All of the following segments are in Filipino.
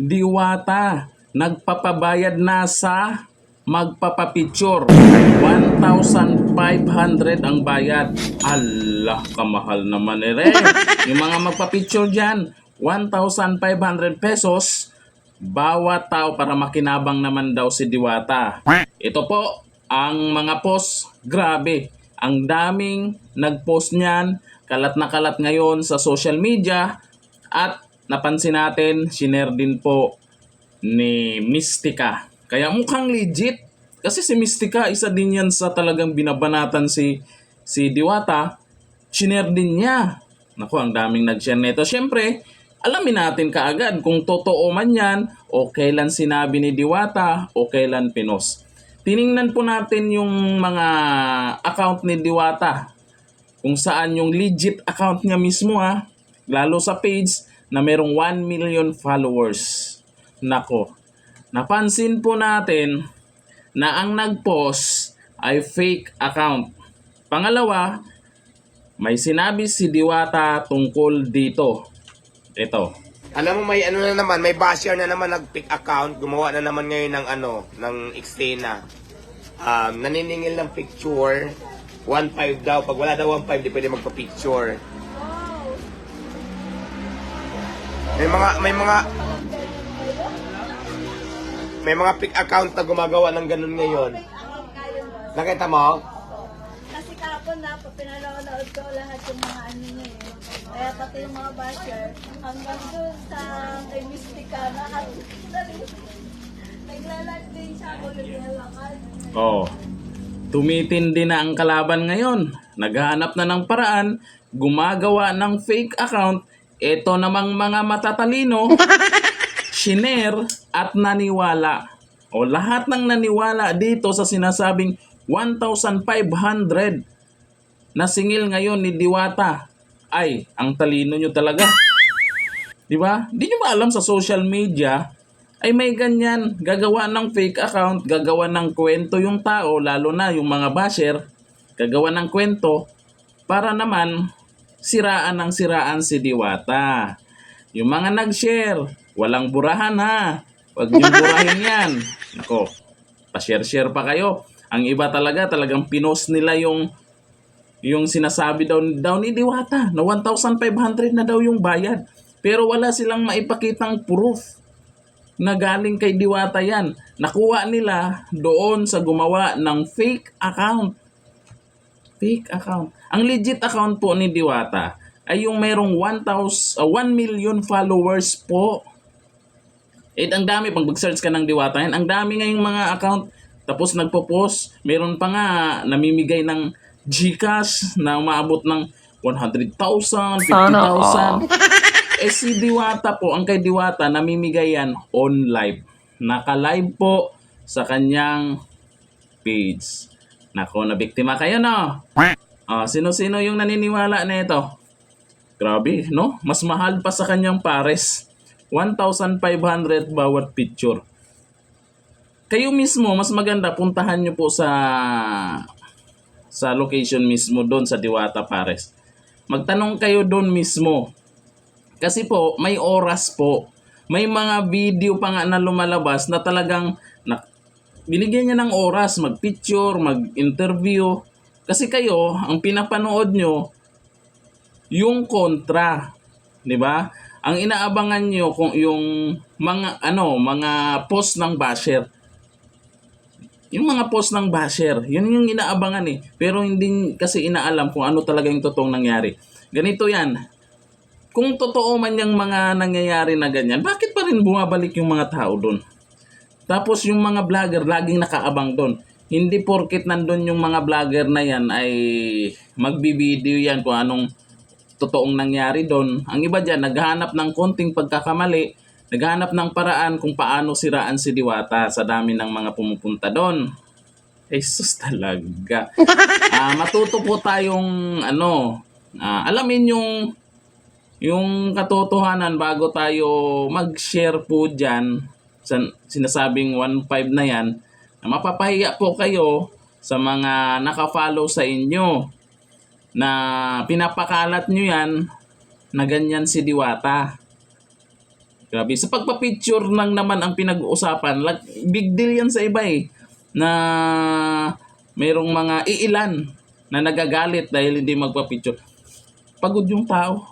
Diwata, nagpapabayad na sa magpapapicture. 1,500 ang bayad. Allah, kamahal naman eh. Yung mga magpapicture dyan, 1,500 pesos bawat tao para makinabang naman daw si Diwata. Ito po, ang mga post, grabe. Ang daming nag-post niyan, kalat na kalat ngayon sa social media at napansin natin, shinare din po ni Mystica. Kaya mukhang legit. Kasi si Mystica, isa din yan sa talagang binabanatan si si Diwata. Shinare din niya. Naku, ang daming nag-share nito. Siyempre, alamin natin kaagad kung totoo man yan o kailan sinabi ni Diwata o kailan pinos. Tiningnan po natin yung mga account ni Diwata. Kung saan yung legit account niya mismo ha. Lalo sa page na merong 1 million followers. Nako, napansin po natin na ang nag-post ay fake account. Pangalawa, may sinabi si Diwata tungkol dito. Ito. Alam mo may ano na naman, may basher na naman nag-pick account, gumawa na naman ngayon ng ano, ng Xtena. Um, naniningil ng picture, 1.5 daw. Pag wala daw 1.5, di pwede magpa-picture. May mga, may mga, may mga pick account na gumagawa ng ganun ngayon. Nakita mo? Kasi kapon na, pinanonood ko lahat yung mga ano niya eh. Kaya pati yung mga basher, hanggang dun sa kay Mystica na at naglalag din siya ako naglalakad. Oh. Tumitindi na ang kalaban ngayon. Naghahanap na ng paraan, gumagawa ng fake account. Ito namang mga matatalino, shiner at naniwala. O lahat ng naniwala dito sa sinasabing 1,500 na singil ngayon ni Diwata. Ay, ang talino nyo talaga. Di ba? Di nyo ba alam sa social media, ay may ganyan, gagawa ng fake account, gagawa ng kwento yung tao, lalo na yung mga basher, gagawa ng kwento para naman siraan ng siraan si Diwata. Yung mga nag-share, walang burahan ha. Huwag niyong burahin yan. Nako, pa-share-share pa kayo. Ang iba talaga, talagang pinost nila yung yung sinasabi daw, daw ni Diwata na 1,500 na daw yung bayad. Pero wala silang maipakitang proof na galing kay Diwata yan. Nakuha nila doon sa gumawa ng fake account. Fake account. Ang legit account po ni Diwata ay yung merong 1,000, uh, 1 million followers po. Eh, ang dami, pag mag-search ka ng Diwata yan, ang dami ngayong mga account. Tapos nagpo-post, meron pa nga namimigay ng Gcash na umaabot ng 100,000, 50,000. Eh si Diwata po, ang kay Diwata, namimigay yan on live. Naka-live po sa kanyang page. Nako, na biktima kayo no? Ah, sino-sino yung naniniwala na ito? Grabe, no? Mas mahal pa sa kanyang pares. 1,500 bawat picture. Kayo mismo, mas maganda puntahan nyo po sa sa location mismo doon sa Diwata Pares. Magtanong kayo doon mismo. Kasi po, may oras po. May mga video pa nga na lumalabas na talagang na, binigyan niya ng oras mag-picture, mag-interview. Kasi kayo, ang pinapanood nyo, yung kontra. 'Di ba? Ang inaabangan nyo kung yung mga ano, mga post ng basher. Yung mga post ng basher, yun yung inaabangan eh. Pero hindi kasi inaalam kung ano talaga yung totoong nangyari. Ganito yan. Kung totoo man yung mga nangyayari na ganyan, bakit pa rin bumabalik yung mga tao doon? Tapos yung mga vlogger, laging nakaabang doon. Hindi porkit nandun yung mga vlogger na yan ay magbibideo yan kung anong totoong nangyari doon. Ang iba dyan, naghahanap ng konting pagkakamali, naghahanap ng paraan kung paano siraan si Diwata sa dami ng mga pumupunta doon. Jesus talaga. Ah, matuto po tayong ano, ah, alamin yung yung katotohanan bago tayo mag-share po dyan sa sinasabing 1.5 na yan na mapapahiya po kayo sa mga nakafollow sa inyo na pinapakalat nyo yan na ganyan si Diwata. Grabe. Sa pagpa-picture lang naman ang pinag-uusapan. Like, big deal yan sa iba eh. Na mayroong mga iilan na nagagalit dahil hindi magpa-picture. Pagod yung tao.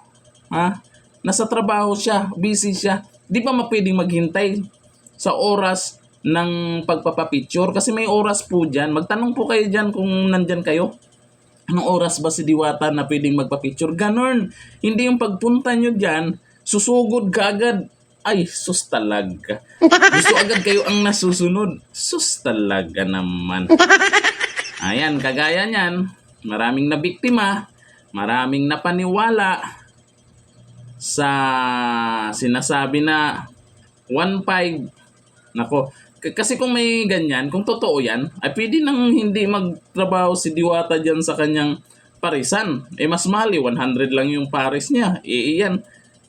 Ha? Nasa trabaho siya, busy siya. Di ba mapwedeng maghintay sa oras ng pagpapapicture? Kasi may oras po dyan. Magtanong po kayo dyan kung nandyan kayo. Anong oras ba si Diwata na pwedeng magpa-picture? Ganon. Hindi yung pagpunta nyo dyan, susugod ka agad. Ay, sus talaga. Gusto agad kayo ang nasusunod. Sus talaga naman. Ayan, kagaya niyan, maraming nabiktima, maraming napaniwala sa sinasabi na 1.5. Nako, k- kasi kung may ganyan, kung totoo yan, ay pwede nang hindi magtrabaho si Diwata dyan sa kanyang parisan. Eh mas eh, 100 lang yung paris niya. Eh yan,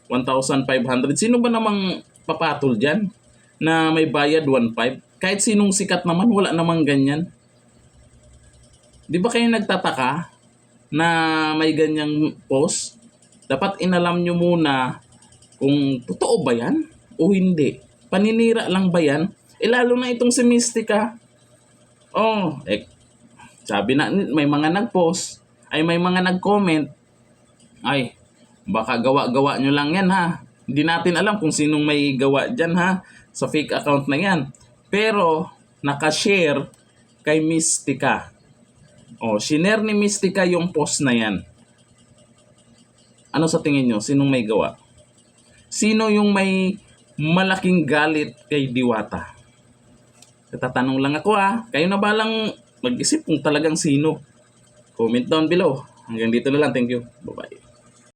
1,500. Sino ba namang papatol dyan na may bayad 1.5? Kahit sinong sikat naman, wala namang ganyan. Di ba kayo nagtataka na may ganyang post? Dapat inalam nyo muna kung totoo ba yan o hindi. Paninira lang ba yan? Eh lalo na itong si Mystica. Oh, eh, sabi na, may mga nag-post, ay may mga nag-comment, ay, baka gawa-gawa nyo lang yan ha. Hindi natin alam kung sinong may gawa dyan ha, sa fake account na yan. Pero, nakashare kay Mystica. O, shinare ni Mystica yung post na yan. Ano sa tingin nyo? Sinong may gawa? Sino yung may malaking galit kay Diwata? Tatanong lang ako ah. Kayo na balang mag-isip kung talagang sino. Comment down below. Hanggang dito na lang. Thank you. Bye-bye.